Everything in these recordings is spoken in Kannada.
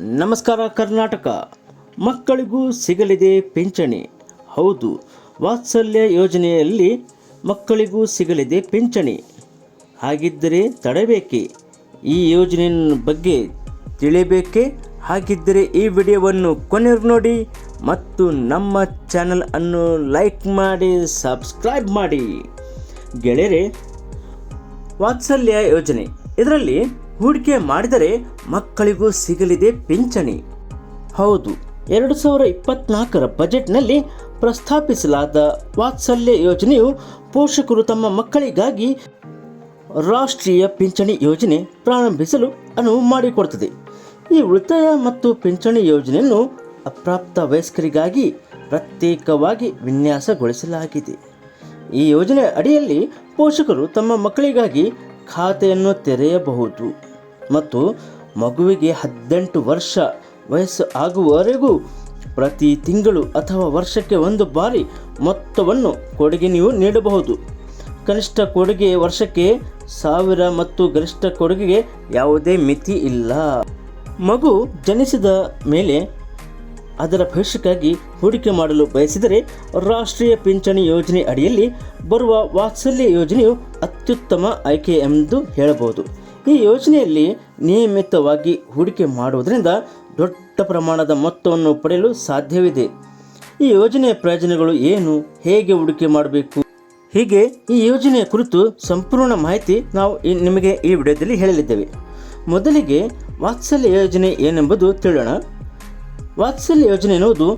ನಮಸ್ಕಾರ ಕರ್ನಾಟಕ. ಮಕ್ಕಳಿಗೂ ಸಿಗಲಿದೆ ಪಿಂಚಣಿ. ಹೌದು, ವಾತ್ಸಲ್ಯ ಯೋಜನೆಯಲ್ಲಿ ಮಕ್ಕಳಿಗೂ ಸಿಗಲಿದೆ ಪಿಂಚಣಿ. ಹಾಗಿದ್ದರೆ ತಡಬೇಕೆ? ಈ ಯೋಜನೆ ಬಗ್ಗೆ ತಿಳಿಯಬೇಕೆ? ಹಾಗಿದ್ದರೆ ಈ ವಿಡಿಯೋವನ್ನು ಕೊನೆವರೆಗೂ ನೋಡಿ ಮತ್ತು ನಮ್ಮ ಚಾನಲ್ ಅನ್ನು ಲೈಕ್ ಮಾಡಿ, ಸಬ್ಸ್ಕ್ರೈಬ್ ಮಾಡಿ. ಗೆಳೆಯರೆ, ವಾತ್ಸಲ್ಯ ಯೋಜನೆ. ಇದರಲ್ಲಿ ಹೂಡಿಕೆ ಮಾಡಿದರೆ ಮಕ್ಕಳಿಗೂ ಸಿಗಲಿದೆ ಪಿಂಚಣಿ. ಹೌದು, ಎರಡು ಸಾವಿರ ಇಪ್ಪತ್ನಾಲ್ಕರ ಬಜೆಟ್ನಲ್ಲಿ ಪ್ರಸ್ತಾಪಿಸಲಾದ ವಾತ್ಸಲ್ಯ ಯೋಜನೆಯು ಪೋಷಕರು ತಮ್ಮ ಮಕ್ಕಳಿಗಾಗಿ ರಾಷ್ಟ್ರೀಯ ಪಿಂಚಣಿ ಯೋಜನೆ ಪ್ರಾರಂಭಿಸಲು ಅನುವು ಮಾಡಿಕೊಡುತ್ತದೆ. ಈ ಉಳಿತಾಯ ಮತ್ತು ಪಿಂಚಣಿ ಯೋಜನೆಯನ್ನು ಅಪ್ರಾಪ್ತ ವಯಸ್ಕರಿಗಾಗಿ ಪ್ರತ್ಯೇಕವಾಗಿ ವಿನ್ಯಾಸಗೊಳಿಸಲಾಗಿದೆ. ಈ ಯೋಜನೆ ಅಡಿಯಲ್ಲಿ ಪೋಷಕರು ತಮ್ಮ ಮಕ್ಕಳಿಗಾಗಿ ಖಾತೆಯನ್ನು ತೆರೆಯಬಹುದು. ಮತ್ತು ಮಗುವಿಗೆ ಹದಿನೆಂಟು ವರ್ಷ ವಯಸ್ಸು ಆಗುವವರೆಗೂ ಪ್ರತಿ ತಿಂಗಳು ಅಥವಾ ವರ್ಷಕ್ಕೆ ಒಂದು ಬಾರಿ ಮೊತ್ತವನ್ನು ಕೊಡುಗೆ ನೀವು ನೀಡಬಹುದು. ಕನಿಷ್ಠ ಕೊಡುಗೆ ವರ್ಷಕ್ಕೆ ಸಾವಿರ ಮತ್ತು ಗರಿಷ್ಠ ಕೊಡುಗೆಗೆ ಯಾವುದೇ ಮಿತಿ ಇಲ್ಲ. ಮಗು ಜನಿಸಿದ ಮೇಲೆ ಅದರ ಭವಿಷ್ಯಕ್ಕಾಗಿ ಹೂಡಿಕೆ ಮಾಡಲು ಬಯಸಿದರೆ ರಾಷ್ಟ್ರೀಯ ಪಿಂಚಣಿ ಯೋಜನೆ ಅಡಿಯಲ್ಲಿ ಬರುವ ವಾತ್ಸಲ್ಯ ಯೋಜನೆಯು ಅತ್ಯುತ್ತಮ ಆಯ್ಕೆ ಎಂದು ಹೇಳಬಹುದು. ಈ ಯೋಜನೆಯಲ್ಲಿ ನಿಯಮಿತವಾಗಿ ಹೂಡಿಕೆ ಮಾಡುವುದರಿಂದ ದೊಡ್ಡ ಪ್ರಮಾಣದ ಮೊತ್ತವನ್ನು ಪಡೆಯಲು ಸಾಧ್ಯವಿದೆ. ಈ ಯೋಜನೆಯ ಪ್ರಯೋಜನಗಳು ಏನು? ಹೇಗೆ ಹೂಡಿಕೆ ಮಾಡಬೇಕು? ಹೀಗೆ ಈ ಯೋಜನೆಯ ಕುರಿತು ಸಂಪೂರ್ಣ ಮಾಹಿತಿ ನಾವು ನಿಮಗೆ ಈ ವಿಡಿಯೋದಲ್ಲಿ ಹೇಳಲಿದ್ದೇವೆ ಮೊದಲಿಗೆ ವಾತ್ಸಲ್ಯ ಯೋಜನೆ ಏನೆಂಬುದು ತಿಳಿಯೋಣ. ವಾತ್ಸಲ್ಯ ಯೋಜನೆ ಎನ್ನುವುದು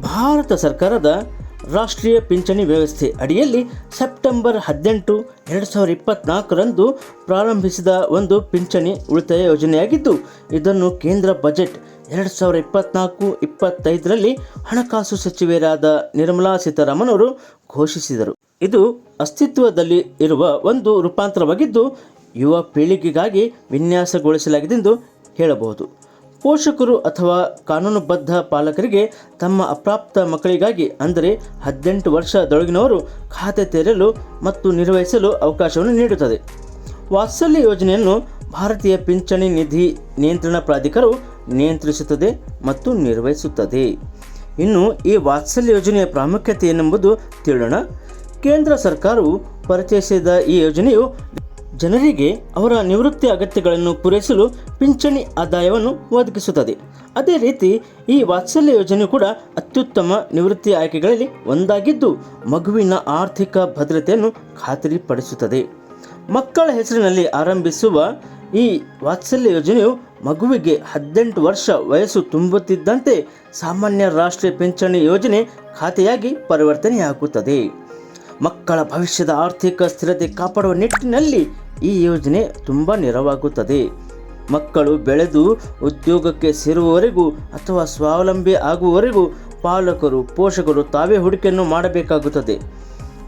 ಭಾರತ ಸರ್ಕಾರದ ರಾಷ್ಟ್ರೀಯ ಪಿಂಚಣಿ ವ್ಯವಸ್ಥೆ ಅಡಿಯಲ್ಲಿ ಸೆಪ್ಟೆಂಬರ್ ಹದಿನೆಂಟು ಎರಡು ಸಾವಿರದ ಇಪ್ಪತ್ನಾಲ್ಕರಂದು ಪ್ರಾರಂಭಿಸಿದ ಒಂದು ಪಿಂಚಣಿ ಉಳಿತಾಯ ಯೋಜನೆಯಾಗಿದ್ದು, ಇದನ್ನು ಕೇಂದ್ರ ಬಜೆಟ್ ಎರಡು ಸಾವಿರದ ಇಪ್ಪತ್ನಾಲ್ಕು ಇಪ್ಪತ್ತೈದರಲ್ಲಿ ಹಣಕಾಸು ಸಚಿವೆಯರಾದ ನಿರ್ಮಲಾ ಸೀತಾರಾಮನ್ ಅವರು ಘೋಷಿಸಿದರು. ಇದು ಅಸ್ತಿತ್ವದಲ್ಲಿ ಇರುವ ಒಂದು ರೂಪಾಂತರವಾಗಿದ್ದು, ಯುವ ಪೀಳಿಗೆಗಾಗಿ ವಿನ್ಯಾಸಗೊಳಿಸಲಾಗಿದೆ ಎಂದು ಹೇಳಬಹುದು. ಪೋಷಕರು ಅಥವಾ ಕಾನೂನುಬದ್ಧ ಪಾಲಕರಿಗೆ ತಮ್ಮ ಅಪ್ರಾಪ್ತ ಮಕ್ಕಳಿಗಾಗಿ, ಅಂದರೆ ಹದಿನೆಂಟು ವರ್ಷದೊಳಗಿನವರು ಖಾತೆ ತೆರೆಯಲು ಮತ್ತು ನಿರ್ವಹಿಸಲು ಅವಕಾಶವನ್ನು ನೀಡುತ್ತದೆ. ವಾತ್ಸಲ್ಯ ಯೋಜನೆಯನ್ನು ಭಾರತೀಯ ಪಿಂಚಣಿ ನಿಧಿ ನಿಯಂತ್ರಣ ಪ್ರಾಧಿಕಾರವು ನಿಯಂತ್ರಿಸುತ್ತದೆ ಮತ್ತು ನಿರ್ವಹಿಸುತ್ತದೆ. ಇನ್ನು, ಈ ವಾತ್ಸಲ್ಯ ಯೋಜನೆಯ ಪ್ರಾಮುಖ್ಯತೆ ಏನೆಂಬುದು ತಿಳೋಣ ಕೇಂದ್ರ ಸರ್ಕಾರವು ಪರಿಚಯಿಸಿದ ಈ ಯೋಜನೆಯು ಜನರಿಗೆ ಅವರ ನಿವೃತ್ತಿ ಅಗತ್ಯಗಳನ್ನು ಪೂರೈಸಲು ಪಿಂಚಣಿ ಆದಾಯವನ್ನು ಒದಗಿಸುತ್ತದೆ. ಅದೇ ರೀತಿ, ಈ ವಾತ್ಸಲ್ಯ ಯೋಜನೆ ಕೂಡ ಅತ್ಯುತ್ತಮ ನಿವೃತ್ತಿ ಆಯ್ಕೆಗಳಲ್ಲಿ ಒಂದಾಗಿದ್ದು, ಮಗುವಿನ ಆರ್ಥಿಕ ಭದ್ರತೆಯನ್ನು ಖಾತರಿಪಡಿಸುತ್ತದೆ. ಮಕ್ಕಳ ಹೆಸರಿನಲ್ಲಿ ಆರಂಭಿಸುವ ಈ ವಾತ್ಸಲ್ಯ ಯೋಜನೆಯು ಮಗುವಿಗೆ ಹದಿನೆಂಟು ವರ್ಷ ವಯಸ್ಸು ತುಂಬುತ್ತಿದ್ದಂತೆ ಸಾಮಾನ್ಯ ರಾಷ್ಟ್ರೀಯ ಪಿಂಚಣಿ ಯೋಜನೆ ಖಾತೆಯಾಗಿ ಪರಿವರ್ತನೆಯಾಗುತ್ತದೆ. ಮಕ್ಕಳ ಭವಿಷ್ಯದ ಆರ್ಥಿಕ ಸ್ಥಿರತೆ ಕಾಪಾಡುವ ನಿಟ್ಟಿನಲ್ಲಿ ಈ ಯೋಜನೆ ತುಂಬ ನೆರವಾಗುತ್ತದೆ. ಮಕ್ಕಳು ಬೆಳೆದು ಉದ್ಯೋಗಕ್ಕೆ ಸೇರುವವರೆಗೂ ಅಥವಾ ಸ್ವಾವಲಂಬಿ ಆಗುವವರೆಗೂ ಪಾಲಕರು ಪೋಷಕರು ತಾವೇ ಹೂಡಿಕೆಯನ್ನು ಮಾಡಬೇಕಾಗುತ್ತದೆ.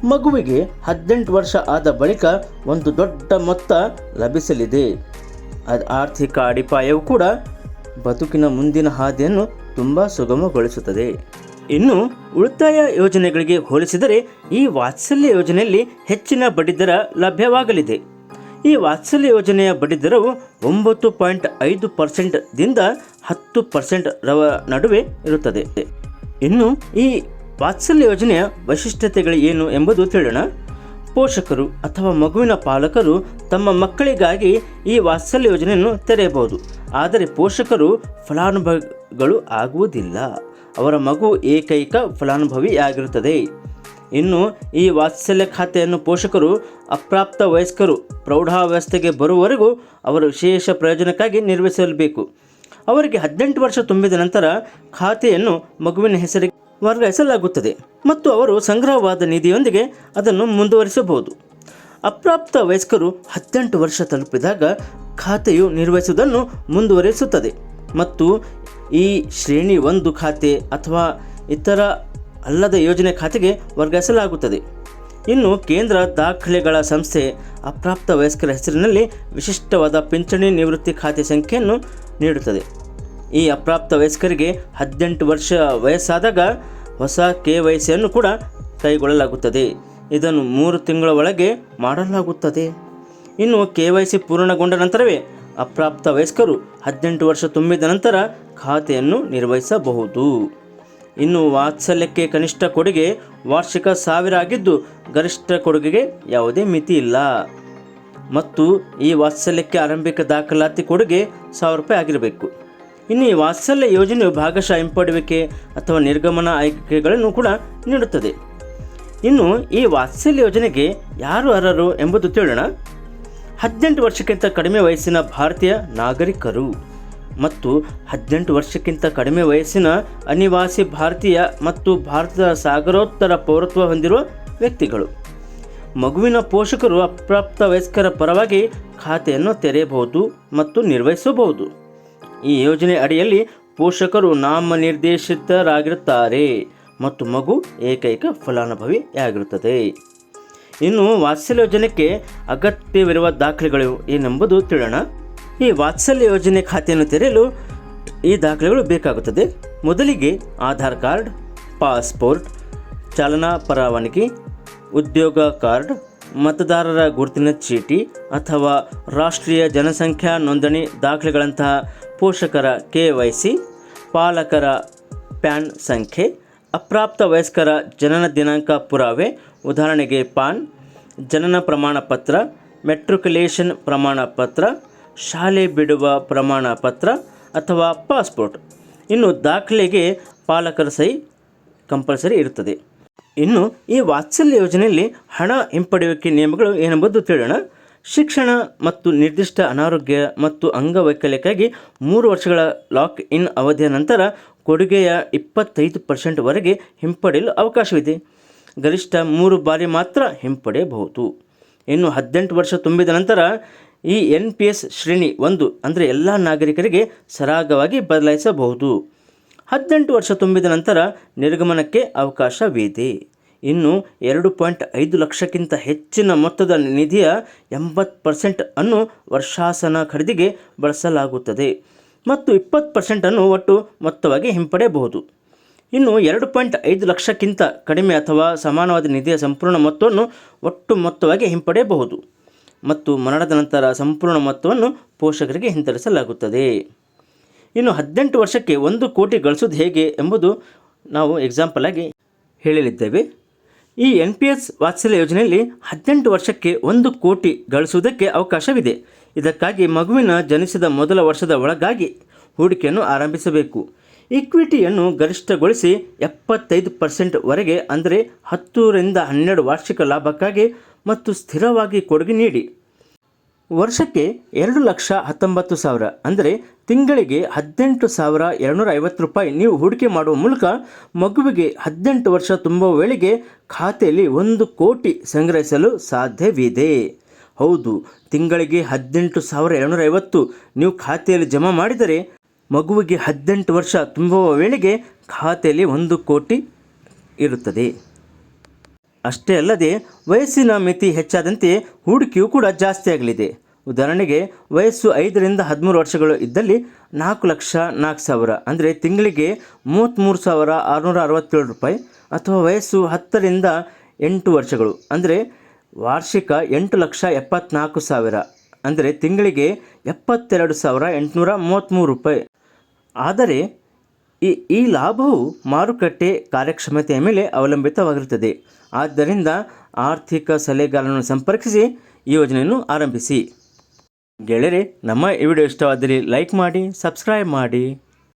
ಮಗುವಿಗೆ ಹದಿನೆಂಟು ವರ್ಷ ಆದ ಬಳಿಕ ಒಂದು ದೊಡ್ಡ ಮೊತ್ತ ಲಭಿಸಲಿದೆ. ಅದು ಆರ್ಥಿಕ ಅಡಿಪಾಯವು ಕೂಡ ಬದುಕಿನ ಮುಂದಿನ ಹಾದಿಯನ್ನು ತುಂಬ ಸುಗಮಗೊಳಿಸುತ್ತದೆ. ಇನ್ನು ಉಳಿತಾಯ ಯೋಜನೆಗಳಿಗೆ ಹೋಲಿಸಿದರೆ ಈ ವಾತ್ಸಲ್ಯ ಯೋಜನೆಯಲ್ಲಿ ಹೆಚ್ಚಿನ ಬಡ್ಡಿದರ ಲಭ್ಯವಾಗಲಿದೆ. ಈ ವಾತ್ಸಲ್ಯ ಯೋಜನೆಯ ಬಡ್ಡಿದರವು ಒಂಬತ್ತು ಪಾಯಿಂಟ್ ಐದು ಪರ್ಸೆಂಟ್ದಿಂದ ಹತ್ತು ಪರ್ಸೆಂಟ್ ರವ ನಡುವೆ ಇರುತ್ತದೆ. ಇನ್ನು ಈ ವಾತ್ಸಲ್ಯ ಯೋಜನೆಯ ವೈಶಿಷ್ಟ್ಯತೆಗಳು ಏನು ಎಂಬುದು ತಿಳಿಯೋಣ. ಪೋಷಕರು ಅಥವಾ ಮಗುವಿನ ಪಾಲಕರು ತಮ್ಮ ಮಕ್ಕಳಿಗಾಗಿ ಈ ವಾತ್ಸಲ್ಯ ಯೋಜನೆಯನ್ನು ತೆರೆಯಬಹುದು. ಆದರೆ ಪೋಷಕರು ಫಲಾನುಭವಿಗಳು ಆಗುವುದಿಲ್ಲ. ಅವರ ಮಗು ಏಕೈಕ ಫಲಾನುಭವಿಯಾಗಿರುತ್ತದೆ. ಇನ್ನು ಈ ವಾತ್ಸಲ್ಯ ಖಾತೆಯನ್ನು ಪೋಷಕರು, ಅಪ್ರಾಪ್ತ ವಯಸ್ಕರು, ಪ್ರೌಢಾವಸ್ಥೆಗೆ ಬರುವವರೆಗೂ ಅವರ ವಿಶೇಷ ಪ್ರಯೋಜನಕ್ಕಾಗಿ ನಿರ್ವಹಿಸಬೇಕು. ಅವರಿಗೆ ಹದಿನೆಂಟು ವರ್ಷ ತುಂಬಿದ ನಂತರ ಖಾತೆಯನ್ನು ಮಗುವಿನ ಹೆಸರಿಗೆ ವರ್ಗಾಯಿಸಲಾಗುತ್ತದೆ ಮತ್ತು ಅವರು ಸಂಗ್ರಹವಾದ ನಿಧಿಯೊಂದಿಗೆ ಅದನ್ನು ಮುಂದುವರಿಸಬಹುದು. ಅಪ್ರಾಪ್ತ ವಯಸ್ಕರು ಹದಿನೆಂಟು ವರ್ಷ ತಲುಪಿದಾಗ ಖಾತೆಯು ನಿರ್ವಹಿಸುವುದನ್ನು ಮುಂದುವರಿಸುತ್ತದೆ ಮತ್ತು ಈ ಶ್ರೇಣಿ ಒಂದು ಖಾತೆ ಅಥವಾ ಇತರ ಅಲ್ಲದ ಯೋಜನೆ ಖಾತೆಗೆ ವರ್ಗಾಯಿಸಲಾಗುತ್ತದೆ. ಇನ್ನು ಕೇಂದ್ರ ದಾಖಲೆಗಳ ಸಂಸ್ಥೆ ಅಪ್ರಾಪ್ತ ವಯಸ್ಕರ ಹೆಸರಿನಲ್ಲಿ ವಿಶಿಷ್ಟವಾದ ಪಿಂಚಣಿ ನಿವೃತ್ತಿ ಖಾತೆ ಸಂಖ್ಯೆಯನ್ನು ನೀಡುತ್ತದೆ. ಈ ಅಪ್ರಾಪ್ತ ವಯಸ್ಕರಿಗೆ ಹದಿನೆಂಟು ವರ್ಷ ವಯಸ್ಸಾದಾಗ ಹೊಸ ಕೆ ವೈ ಸಿಯನ್ನು ಕೂಡ ಕೈಗೊಳ್ಳಲಾಗುತ್ತದೆ. ಇದನ್ನು ಮೂರು ತಿಂಗಳ ಒಳಗೆ ಮಾಡಲಾಗುತ್ತದೆ. ಇನ್ನು ಕೆ ವೈ ಸಿ ಪೂರ್ಣಗೊಂಡ ನಂತರವೇ ಅಪ್ರಾಪ್ತ ವಯಸ್ಕರು ಹದಿನೆಂಟು ವರ್ಷ ತುಂಬಿದ ನಂತರ ಖಾತೆಯನ್ನು ನಿರ್ವಹಿಸಬಹುದು. ಇನ್ನು ವಾತ್ಸಲ್ಯಕ್ಕೆ ಕನಿಷ್ಠ ಕೊಡುಗೆ ವಾರ್ಷಿಕ ಸಾವಿರ ಆಗಿದ್ದು ಗರಿಷ್ಠ ಕೊಡುಗೆಗೆ ಯಾವುದೇ ಮಿತಿ ಇಲ್ಲ. ಮತ್ತು ಈ ವಾತ್ಸಲ್ಯಕ್ಕೆ ಆರಂಭಿಕ ದಾಖಲಾತಿ ಕೊಡುಗೆ ಸಾವಿರ ರೂಪಾಯಿ ಆಗಿರಬೇಕು. ಇನ್ನು ಈ ವಾತ್ಸಲ್ಯ ಯೋಜನೆಯು ಭಾಗಶಃ ಹಿಂಪಡುವಿಕೆ ಅಥವಾ ನಿರ್ಗಮನ ಆಯ್ಕೆಗಳನ್ನು ಕೂಡ ನೀಡುತ್ತದೆ. ಇನ್ನು ಈ ವಾತ್ಸಲ್ಯ ಯೋಜನೆಗೆ ಯಾರು ಅರ್ಹರು ಎಂಬುದು ತಿಳಿಯೋಣ. ಹದಿನೆಂಟು ವರ್ಷಕ್ಕಿಂತ ಕಡಿಮೆ ವಯಸ್ಸಿನ ಭಾರತೀಯ ನಾಗರಿಕರು. ಮತ್ತು ಹದಿನೆಂಟು ವರ್ಷಕ್ಕಿಂತ ಕಡಿಮೆ ವಯಸ್ಸಿನ ಅನಿವಾಸಿ ಭಾರತೀಯ ಮತ್ತು ಭಾರತದ ಸಾಗರೋತ್ತರ ಪೌರತ್ವ ಹೊಂದಿರುವ ವ್ಯಕ್ತಿಗಳು. ಮಗುವಿನ ಪೋಷಕರು ಅಪ್ರಾಪ್ತ ವಯಸ್ಕರ ಪರವಾಗಿ ಖಾತೆಯನ್ನು ತೆರೆಯಬಹುದು ಮತ್ತು ನಿರ್ವಹಿಸಬಹುದು. ಈ ಯೋಜನೆ ಅಡಿಯಲ್ಲಿ ಪೋಷಕರು ನಾಮನಿರ್ದೇಶಿತರಾಗಿರುತ್ತಾರೆ ಮತ್ತು ಮಗು ಏಕೈಕ ಫಲಾನುಭವಿಯಾಗಿರುತ್ತದೆ. ಇನ್ನು ವಾತ್ಸಲ್ಯ ಯೋಜನೆಗೆ ಅಗತ್ಯವಿರುವ ದಾಖಲೆಗಳು ಏನೆಂಬುದು ತಿಳಿಯೋಣ. ಈ ವಾತ್ಸಲ್ಯ ಯೋಜನೆ ಖಾತೆಯನ್ನು ತೆರೆಯಲು ಈ ದಾಖಲೆಗಳು ಬೇಕಾಗುತ್ತದೆ. ಮೊದಲಿಗೆ ಆಧಾರ್ ಕಾರ್ಡ್, ಪಾಸ್ಪೋರ್ಟ್, ಚಾಲನಾ ಪರವಾನಗಿ, ಉದ್ಯೋಗ ಕಾರ್ಡ್, ಮತದಾರರ ಗುರುತಿನ ಚೀಟಿ ಅಥವಾ ರಾಷ್ಟ್ರೀಯ ಜನಸಂಖ್ಯಾ ನೋಂದಣಿ ದಾಖಲೆಗಳಂತಹ ಪೋಷಕರ ಕೆ ವೈ ಸಿ, ಪಾಲಕರ ಪ್ಯಾನ್ ಸಂಖ್ಯೆ, ಅಪ್ರಾಪ್ತ ವಯಸ್ಕರ ಜನನ ದಿನಾಂಕ ಪುರಾವೆ, ಉದಾಹರಣೆಗೆ ಪಾನ್, ಜನನ ಪ್ರಮಾಣ ಪತ್ರ ಮೆಟ್ರಿಕ್ಯುಲೇಷನ್ ಪ್ರಮಾಣ ಪತ್ರ ಶಾಲೆ ಬಿಡುವ ಪ್ರಮಾಣ ಪತ್ರ ಅಥವಾ ಪಾಸ್ಪೋರ್ಟ್. ಇನ್ನು ದಾಖಲೆಗೆ ಪಾಲಕರ ಸಹಿ ಕಂಪಲ್ಸರಿ ಇರುತ್ತದೆ. ಇನ್ನು ಈ ವಾತ್ಸಲ್ಯ ಯೋಜನೆಯಲ್ಲಿ ಹಣ ಹಿಂಪಡೆಯುವಿಕೆ ನಿಯಮಗಳು ಏನೆಂಬುದು ತಿಳೋಣ ಶಿಕ್ಷಣ ಮತ್ತು ನಿರ್ದಿಷ್ಟ ಅನಾರೋಗ್ಯ ಮತ್ತು ಅಂಗವೈಕಲ್ಯಕ್ಕಾಗಿ ಮೂರು ವರ್ಷಗಳ ಲಾಕ್ ಇನ್ ಅವಧಿಯ ನಂತರ ಕೊಡುಗೆಯ ಇಪ್ಪತ್ತೈದು ಪರ್ಸೆಂಟ್ವರೆಗೆ ಹಿಂಪಡೆಯಲು ಅವಕಾಶವಿದೆ. ಗರಿಷ್ಠ ಮೂರು ಬಾರಿ ಮಾತ್ರ ಹಿಂಪಡೆಯಬಹುದು. ಇನ್ನು ಹದಿನೆಂಟು ವರ್ಷ ತುಂಬಿದ ನಂತರ ಈ ಎನ್ ಪಿ ಎಸ್ ಶ್ರೇಣಿ ಒಂದು ಅಂದರೆ ಎಲ್ಲ ನಾಗರಿಕರಿಗೆ ಸರಾಗವಾಗಿ ಬದಲಾಯಿಸಬಹುದು. ಹದಿನೆಂಟು ವರ್ಷ ತುಂಬಿದ ನಂತರ ನಿರ್ಗಮನಕ್ಕೆ ಅವಕಾಶವಿದೆ. ಇನ್ನು ಎರಡು ಪಾಯಿಂಟ್ ಐದು ಲಕ್ಷಕ್ಕಿಂತ ಹೆಚ್ಚಿನ ಮೊತ್ತದ ನಿಧಿಯ ಎಂಬತ್ತು ಪರ್ಸೆಂಟ್ ಅನ್ನು ವರ್ಷಾಸನ ಖರೀದಿಗೆ ಬಳಸಲಾಗುತ್ತದೆ. ಮತ್ತು ಇಪ್ಪತ್ತು ಪರ್ಸೆಂಟನ್ನು ಒಟ್ಟು ಮೊತ್ತವಾಗಿ ಹಿಂಪಡೆಯಬಹುದು. ಇನ್ನು ಎರಡು ಪಾಯಿಂಟ್ ಐದು ಲಕ್ಷಕ್ಕಿಂತ ಕಡಿಮೆ ಅಥವಾ ಸಮಾನವಾದ ನಿಧಿಯ ಸಂಪೂರ್ಣ ಮೊತ್ತವನ್ನು ಒಟ್ಟು ಮೊತ್ತವಾಗಿ ಹಿಂಪಡೆಯಬಹುದು. ಮತ್ತು ಮರಣದ ನಂತರ ಸಂಪೂರ್ಣ ಮೊತ್ತವನ್ನು ಪೋಷಕರಿಗೆ ಹಿಂತಿರಿಸಲಾಗುತ್ತದೆ ಇನ್ನು ಹದಿನೆಂಟು ವರ್ಷಕ್ಕೆ ಒಂದು ಕೋಟಿ ಗಳಿಸೋದು ಹೇಗೆ ಎಂಬುದು ನಾವು ಎಕ್ಸಾಂಪಲ್ ಆಗಿ ಹೇಳಲಿದ್ದೇವೆ. ಈ ಎನ್ ಪಿ ಎಸ್ ವಾತ್ಸಲ್ಯ ಯೋಜನೆಯಲ್ಲಿ ಹದಿನೆಂಟು ವರ್ಷಕ್ಕೆ ಒಂದು ಕೋಟಿ ಗಳಿಸುವುದಕ್ಕೆ ಅವಕಾಶವಿದೆ. ಇದಕ್ಕಾಗಿ ಮಗುವಿನ ಜನಿಸಿದ ಮೊದಲ ವರ್ಷದ ಒಳಗಾಗಿ ಹೂಡಿಕೆಯನ್ನು ಆರಂಭಿಸಬೇಕು. ಇಕ್ವಿಟಿಯನ್ನು ಗರಿಷ್ಠಗೊಳಿಸಿ ಎಪ್ಪತ್ತೈದು ಪರ್ಸೆಂಟ್ವರೆಗೆ ಅಂದರೆ ಹತ್ತರಿಂದ ಹನ್ನೆರಡು ವಾರ್ಷಿಕ ಲಾಭಕ್ಕಾಗಿ ಮತ್ತು ಸ್ಥಿರವಾಗಿ ಕೊಡುಗೆ ನೀಡಿ. ವರ್ಷಕ್ಕೆ ಎರಡು ಲಕ್ಷ ಹತ್ತೊಂಬತ್ತು ಸಾವಿರ ಅಂದರೆ ತಿಂಗಳಿಗೆ ಹದಿನೆಂಟು ಸಾವಿರ ಎರಡುನೂರ ಐವತ್ತು ರೂಪಾಯಿ ನೀವು ಹೂಡಿಕೆ ಮಾಡುವ ಮೂಲಕ ಮಗುವಿಗೆ ಹದಿನೆಂಟು ವರ್ಷ ತುಂಬುವ ವೇಳೆಗೆ ಖಾತೆಯಲ್ಲಿ ಒಂದು ಕೋಟಿ ಸಂಗ್ರಹಿಸಲು ಸಾಧ್ಯವಿದೆ. ಹೌದು, ತಿಂಗಳಿಗೆ ಹದಿನೆಂಟು ಸಾವಿರ ಎರಡುನೂರ ಐವತ್ತು ನೀವು ಖಾತೆಯಲ್ಲಿ ಜಮಾ ಮಾಡಿದರೆ ಮಗುವಿಗೆ ಹದಿನೆಂಟು ವರ್ಷ ತುಂಬುವ ವೇಳೆಗೆ ಖಾತೆಯಲ್ಲಿ ಒಂದು ಕೋಟಿ ಇರುತ್ತದೆ. ಅಷ್ಟೇ ಅಲ್ಲದೆ ವಯಸ್ಸಿನ ಮಿತಿ ಹೆಚ್ಚಾದಂತೆ ಹೂಡಿಕೆಯೂ ಕೂಡ ಜಾಸ್ತಿ ಆಗಲಿದೆ. ಉದಾಹರಣೆಗೆ, ವಯಸ್ಸು ಐದರಿಂದ ಹದಿಮೂರು ವರ್ಷಗಳು ಇದ್ದಲ್ಲಿ ನಾಲ್ಕು ಲಕ್ಷ ನಾಲ್ಕು ಸಾವಿರ, ಅಂದರೆ ತಿಂಗಳಿಗೆ ಮೂವತ್ತ್ಮೂರು ಸಾವಿರ ಆರುನೂರ ಅರವತ್ತೇಳು ರೂಪಾಯಿ, ಅಥವಾ ವಯಸ್ಸು ಹತ್ತರಿಂದ ಎಂಟು ವರ್ಷಗಳು, ಅಂದರೆ ವಾರ್ಷಿಕ ಎಂಟು ಲಕ್ಷ ಎಪ್ಪತ್ನಾಲ್ಕು ಸಾವಿರ, ಅಂದರೆ ತಿಂಗಳಿಗೆ ಎಪ್ಪತ್ತೆರಡು ಸಾವಿರ ಎಂಟುನೂರ ಮೂವತ್ತ್ಮೂರು ರೂಪಾಯಿ. ಆದರೆ ಈ ಈ ಲಾಭವು ಮಾರುಕಟ್ಟೆ ಕಾರ್ಯಕ್ಷಮತೆಯ ಮೇಲೆ ಅವಲಂಬಿತವಾಗಿರುತ್ತದೆ. ಆದ್ದರಿಂದ ಆರ್ಥಿಕ ಸಲಹೆಗಾರನನ್ನು ಸಂಪರ್ಕಿಸಿ ಈ ಯೋಜನೆಯನ್ನು ಆರಂಭಿಸಿ. ಗೆಳೆಯರೆ, ನಮ್ಮ ಈ ವಿಡಿಯೋ ಇಷ್ಟವಾದಲ್ಲಿ ಲೈಕ್ ಮಾಡಿ, ಸಬ್ಸ್ಕ್ರೈಬ್ ಮಾಡಿ.